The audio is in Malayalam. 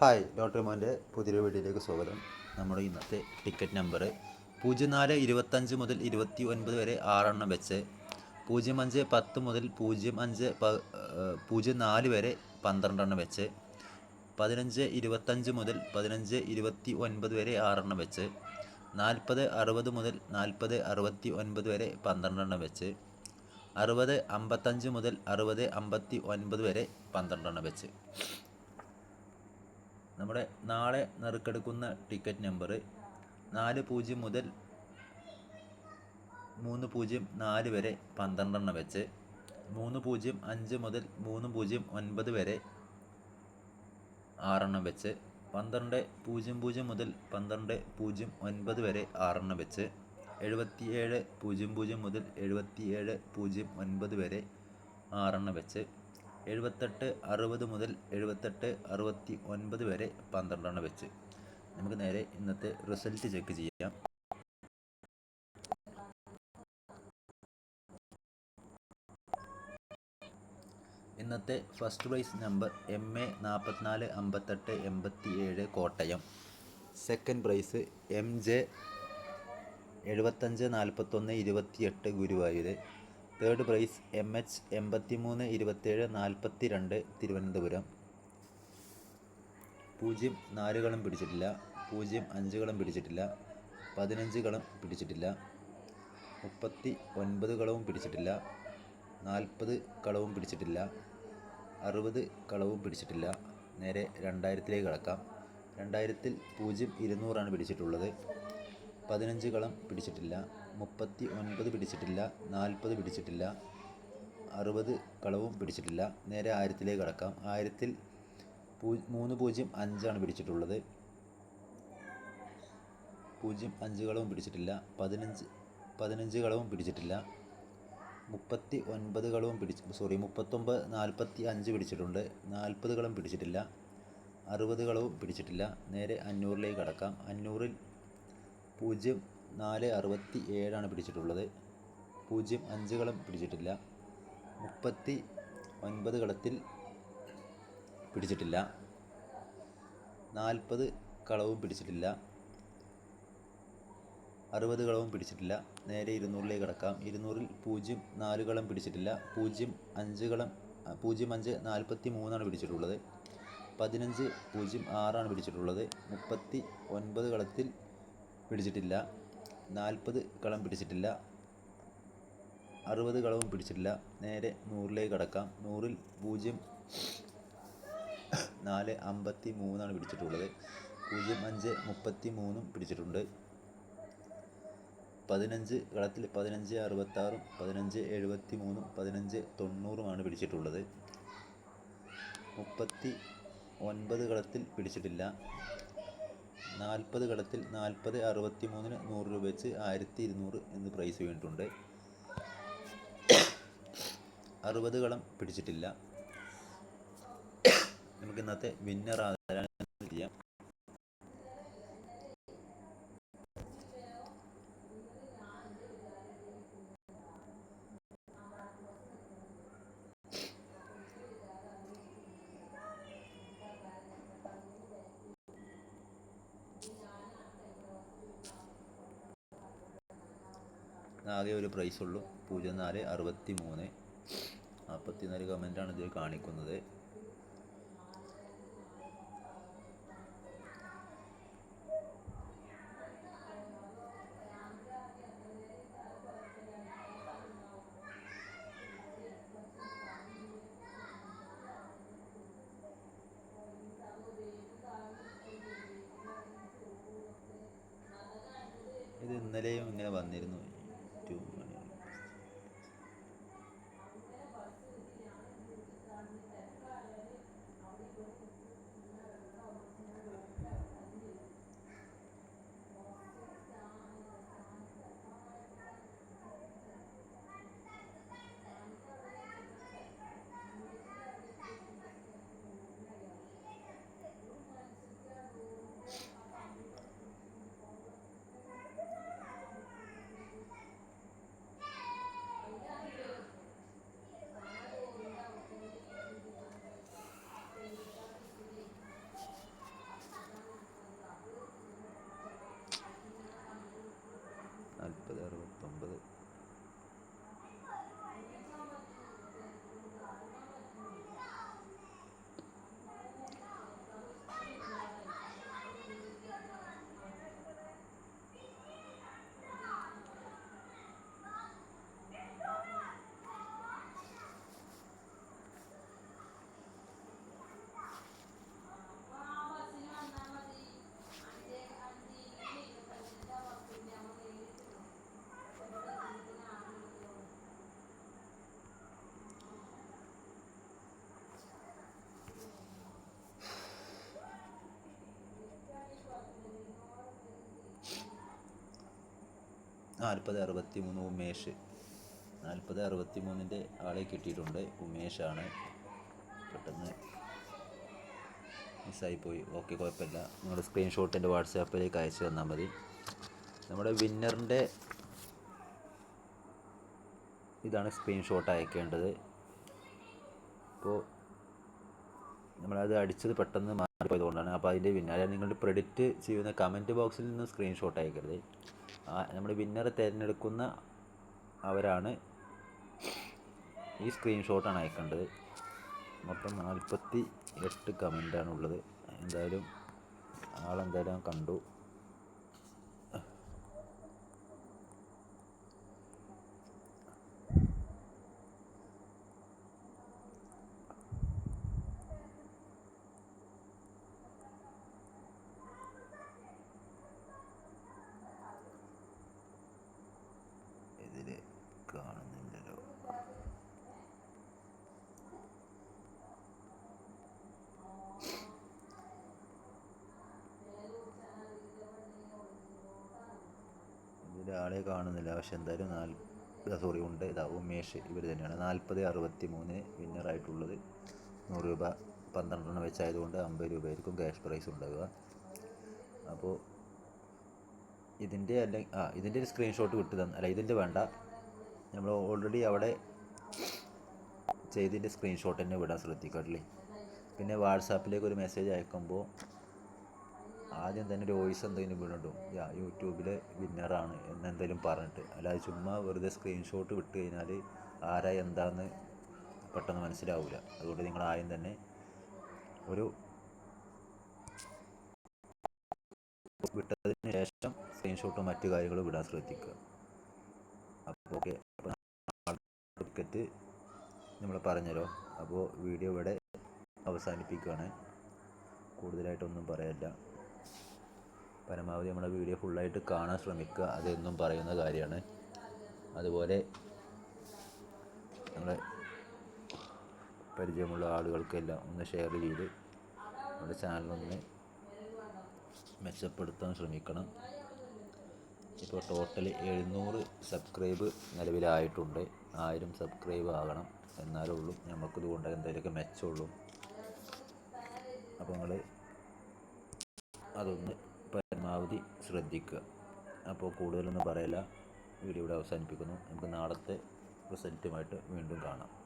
ഹായ് ഡോക്ടർ മോന്റെ പുതിയൊരു വീഡിയോയിലേക്ക് സ്വാഗതം. നമ്മുടെ ഇന്നത്തെ ടിക്കറ്റ് നമ്പർ പൂജ്യം നാല് ഇരുപത്തഞ്ച് മുതൽ ഇരുപത്തി ഒൻപത് വരെ ആറെണ്ണം വെച്ച് പൂജ്യം അഞ്ച് പത്ത് മുതൽ പൂജ്യം അഞ്ച് പൂജ്യം നാല് വരെ പന്ത്രണ്ടെണ്ണം വെച്ച് പതിനഞ്ച് ഇരുപത്തഞ്ച് മുതൽ പതിനഞ്ച് ഇരുപത്തി ഒൻപത് വരെ ആറെണ്ണം വെച്ച് നാൽപ്പത് അറുപത് മുതൽ നാൽപ്പത് അറുപത്തി ഒൻപത് വരെ പന്ത്രണ്ടെണ്ണം വെച്ച് അറുപത് അമ്പത്തഞ്ച് മുതൽ അറുപത് അമ്പത്തി ഒൻപത് വരെ പന്ത്രണ്ടെണ്ണം വെച്ച് നമ്മുടെ നാളെ നറുക്കെടുക്കുന്ന ടിക്കറ്റ് നമ്പർ നാല് പൂജ്യം മുതൽ മൂന്ന് പൂജ്യം നാല് വരെ പന്ത്രണ്ടെണ്ണം വെച്ച് മൂന്ന് പൂജ്യം അഞ്ച് മുതൽ മൂന്ന് പൂജ്യം ഒൻപത് വരെ ആറെണ്ണം വെച്ച് പന്ത്രണ്ട് പൂജ്യം പൂജ്യം മുതൽ പന്ത്രണ്ട് പൂജ്യം ഒൻപത് വരെ ആറെണ്ണം വെച്ച് എഴുപത്തിയേഴ് പൂജ്യം പൂജ്യം മുതൽ എഴുപത്തിയേഴ് പൂജ്യം ഒൻപത് വരെ ആറെണ്ണം വെച്ച് എഴുപത്തെട്ട് അറുപത് മുതൽ എഴുപത്തെട്ട് അറുപത്തി ഒൻപത് വരെ പന്ത്രണ്ടെണ്ണം വെച്ച്. നമുക്ക് നേരെ ഇന്നത്തെ റിസൾട്ട് ചെക്ക് ചെയ്യാം. ഇന്നത്തെ first prize number M A നാൽപ്പത്തിനാല് അമ്പത്തെട്ട് എൺപത്തി ഏഴ് Kottayam. Second prize M J എഴുപത്തഞ്ച് നാൽപ്പത്തൊന്ന് ഇരുപത്തിയെട്ട് Guruvayur third prize M H എൺപത്തി മൂന്ന് ഇരുപത്തേഴ് നാൽപ്പത്തി രണ്ട് തിരുവനന്തപുരം. പൂജ്യം നാലുകളും പിടിച്ചിട്ടില്ല. പൂജ്യം അഞ്ചുകളും പിടിച്ചിട്ടില്ല. പതിനഞ്ചുകളും പിടിച്ചിട്ടില്ല. മുപ്പത്തി ഒൻപത് കളവും പിടിച്ചിട്ടില്ല. നാൽപ്പത് കളവും പിടിച്ചിട്ടില്ല. അറുപത് കളവും പിടിച്ചിട്ടില്ല. നേരെ രണ്ടായിരത്തിലേക്ക് കടക്കാം. രണ്ടായിരത്തിൽ പൂജ്യം ഇരുന്നൂറാണ് പിടിച്ചിട്ടുള്ളത്. പതിനഞ്ച് കളം പിടിച്ചിട്ടില്ല. മുപ്പത്തി ഒൻപത് പിടിച്ചിട്ടില്ല നാൽപ്പത് പിടിച്ചിട്ടില്ല അറുപത് കളവും പിടിച്ചിട്ടില്ല. നേരെ ആയിരത്തിലേക്ക് കടക്കാം. ആയിരത്തിൽ പൂ മൂന്ന് പൂജ്യം അഞ്ചാണ് പിടിച്ചിട്ടുള്ളത്. പൂജ്യം അഞ്ച് കളവും പിടിച്ചിട്ടില്ല പതിനഞ്ച് പതിനഞ്ച് കളവും പിടിച്ചിട്ടില്ല മുപ്പത്തി ഒൻപത് കളവും പിടിച്ച് സോറി മുപ്പത്തൊമ്പത് നാൽപ്പത്തി അഞ്ച് പിടിച്ചിട്ടുണ്ട് നാൽപ്പത് കളം പിടിച്ചിട്ടില്ല അറുപത് കളവും പിടിച്ചിട്ടില്ല. നേരെ അഞ്ഞൂറിലേക്ക് കടക്കാം. അഞ്ഞൂറിൽ പൂജ്യം നാല് അറുപത്തി ഏഴാണ് പിടിച്ചിട്ടുള്ളത്. പൂജ്യം അഞ്ച് കളം പിടിച്ചിട്ടില്ല. മുപ്പത്തി ഒൻപത് കളത്തിൽ പിടിച്ചിട്ടില്ല. നാൽപ്പത് കളവും പിടിച്ചിട്ടില്ല. അറുപത് കളവും പിടിച്ചിട്ടില്ല. നേരെ ഇരുന്നൂറിലേക്ക് കിടക്കാം. ഇരുന്നൂറിൽ പൂജ്യം നാല് കളം പിടിച്ചിട്ടില്ല. പൂജ്യം അഞ്ച് കളം പൂജ്യം അഞ്ച് നാൽപ്പത്തി മൂന്നാണ് പിടിച്ചിട്ടുള്ളത്. പതിനഞ്ച് പൂജ്യം ആറാണ് പിടിച്ചിട്ടുള്ളത്. മുപ്പത്തി ഒൻപത് കളത്തിൽ പിടിച്ചിട്ടില്ല. നാൽപ്പത് കളം പിടിച്ചിട്ടില്ല. അറുപത് കളവും പിടിച്ചിട്ടില്ല. നേരെ നൂറിലേക്ക് കടക്കാം. നൂറിൽ പൂജ്യം നാല് അമ്പത്തി മൂന്നാണ് പിടിച്ചിട്ടുള്ളത്. പൂജ്യം അഞ്ച് മുപ്പത്തി മൂന്നും പിടിച്ചിട്ടുണ്ട്. പതിനഞ്ച് കളത്തിൽ പതിനഞ്ച് അറുപത്താറും പതിനഞ്ച് എഴുപത്തി മൂന്നും പതിനഞ്ച് തൊണ്ണൂറുമാണ് പിടിച്ചിട്ടുള്ളത്. മുപ്പത്തി ഒൻപത് കളത്തിൽ പിടിച്ചിട്ടില്ല. നാൽപ്പത് കളത്തിൽ നാൽപ്പത് അറുപത്തി മൂന്നിന് നൂറ് രൂപ വെച്ച് ആയിരത്തി ഇരുന്നൂറ് എന്ന് പ്രൈസ് വീണിട്ടുണ്ട്. അറുപത് കളം പിടിച്ചിട്ടില്ല. നമുക്ക് ഇന്നത്തെ വിന്നർ ആകാൻ ചെയ്യാം ആകെ ഒരു പ്രൈസ് ഉള്ളൂ. പൂജ്യം നാല് അറുപത്തി മൂന്ന് നാൽപ്പത്തി നാല് കമന്റാണ് ഇതിൽ കാണിക്കുന്നത്. ഇത് ഇന്നലെയും ഇങ്ങനെ വന്നിരുന്നു. നാൽപ്പത് അറുപത്തി മൂന്ന് ഉമേഷ്. നാൽപ്പത് അറുപത്തി മൂന്നിന്റെ ആളെ കിട്ടിയിട്ടുണ്ട്. ഉമേഷാണ് പെട്ടെന്ന് മിസ്സായിപ്പോയി. ഓക്കെ കുഴപ്പമില്ല. നിങ്ങൾ സ്ക്രീൻഷോട്ട് എന്റെ വാട്സാപ്പിലേക്ക് അയച്ചു തന്നാൽ മതി. നമ്മുടെ വിന്നറിന്റെ ഇതാണ് സ്ക്രീൻഷോട്ട് അയക്കേണ്ടത്. അപ്പോൾ നമ്മളത് അടിച്ചത് പെട്ടെന്ന് മാറിപ്പോയതുകൊണ്ടാണ് അപ്പോൾ അതിന്റെ പിന്നാലെ നിങ്ങൾ പ്രെഡിക്റ്റ് ചെയ്യുന്ന കമന്റ് ബോക്സിൽ നിന്ന് സ്ക്രീൻഷോട്ട് അയക്കരുത്. നമ്മൾ വിന്നറെ തിരഞ്ഞെടുക്കുന്ന അവരാണ് ഈ സ്ക്രീൻഷോട്ടാണ് അയക്കേണ്ടത്. മൊത്തം നാൽപ്പത്തി എട്ട് കമന്റാണുള്ളത് എന്തായാലും ആളെന്തായാലും കണ്ടു ഇതിൽ കാണുന്നില്ലല്ലോ ആളെ കാണുന്നില്ല. പക്ഷെ എന്തായാലും നാല് സോറി ഉണ്ട്. ഇതാ ഉമേഷ് ഇവർ തന്നെയാണ്. നാൽപ്പത് അറുപത്തി മൂന്ന് വിന്നറായിട്ടുള്ളത് നൂറ് രൂപ പന്ത്രണ്ടെണ്ണം വെച്ചായതുകൊണ്ട് അമ്പത് രൂപയായിരിക്കും ക്യാഷ് പ്രൈസ് ഉണ്ടാവുക. അപ്പോൾ ഇതിന്റെ അല്ല ആ ഇതിന്റെ ഒരു സ്ക്രീൻഷോട്ട് വിട്ട് തന്നെ അല്ല ഇതിന്റെ വേണ്ട. നമ്മൾ ഓൾറെഡി അവിടെ ചെയ്തതിന്റെ സ്ക്രീൻഷോട്ട് തന്നെ വിടാൻ ശ്രദ്ധിക്കട്ടില്ലേ പിന്നെ വാട്സാപ്പിലേക്ക് ഒരു മെസ്സേജ് അയക്കുമ്പോൾ ആദ്യം തന്നെ ഒരു വോയിസ് എന്തെങ്കിലും വിടണ്ടോ യാ യൂട്യൂബിൽ വിന്നറാണ് എന്നെന്തെങ്കിലും പറഞ്ഞിട്ട്. അല്ലാതെ ചുമ്മാ വെറുതെ സ്ക്രീൻഷോട്ട് വിട്ട് കഴിഞ്ഞാൽ ആരാ എന്താന്ന് പെട്ടെന്ന് മനസ്സിലാവില്ല അതുകൊണ്ട് നിങ്ങൾ ആദ്യം തന്നെ ഒരു വിട്ടതിന് ശേഷം സ്ക്രീൻഷോട്ടും മറ്റു കാര്യങ്ങളും വിടാൻ ശ്രദ്ധിക്കുക. അപ്പോൾ ഓക്കെ. ടിക്കറ്റ് നമ്മൾ പറഞ്ഞല്ലോ. അപ്പോൾ വീഡിയോ ഇവിടെ അവസാനിപ്പിക്കുകയാണ്. കൂടുതലായിട്ടൊന്നും പറയാനില്ല പരമാവധി നമ്മുടെ വീഡിയോ ഫുള്ളായിട്ട് കാണാൻ ശ്രമിക്കുക. അതെന്നും പറയുന്ന കാര്യമാണ്. അതുപോലെ നമ്മളെ പരിചയമുള്ള ആളുകൾക്കെല്ലാം ഒന്ന് ഷെയർ ചെയ്ത് നമ്മുടെ ചാനലൊന്ന് മെച്ചപ്പെടുത്താൻ ശ്രമിക്കണം. ഇപ്പോൾ ടോട്ടൽ എഴുന്നൂറ് സബ്സ്ക്രൈബ് നിലവിലായിട്ടുണ്ട്. ആയിരം സബ്സ്ക്രൈബ് ആകണം. എന്നാലേ ഉള്ളൂ. നമുക്കിത് കൊണ്ട് എന്തെങ്കിലുമൊക്കെ മെച്ചമുള്ളൂ. അപ്പോൾ നിങ്ങൾ അതൊന്ന് പരമാവധി ശ്രദ്ധിക്കുക. അപ്പോൾ കൂടുതലൊന്നും പറയില്ല. വീഡിയോ ഇവിടെ അവസാനിപ്പിക്കുന്നു. നമുക്ക് നാളത്തെ റിസൾട്ടുമായിട്ട് വീണ്ടും കാണാം.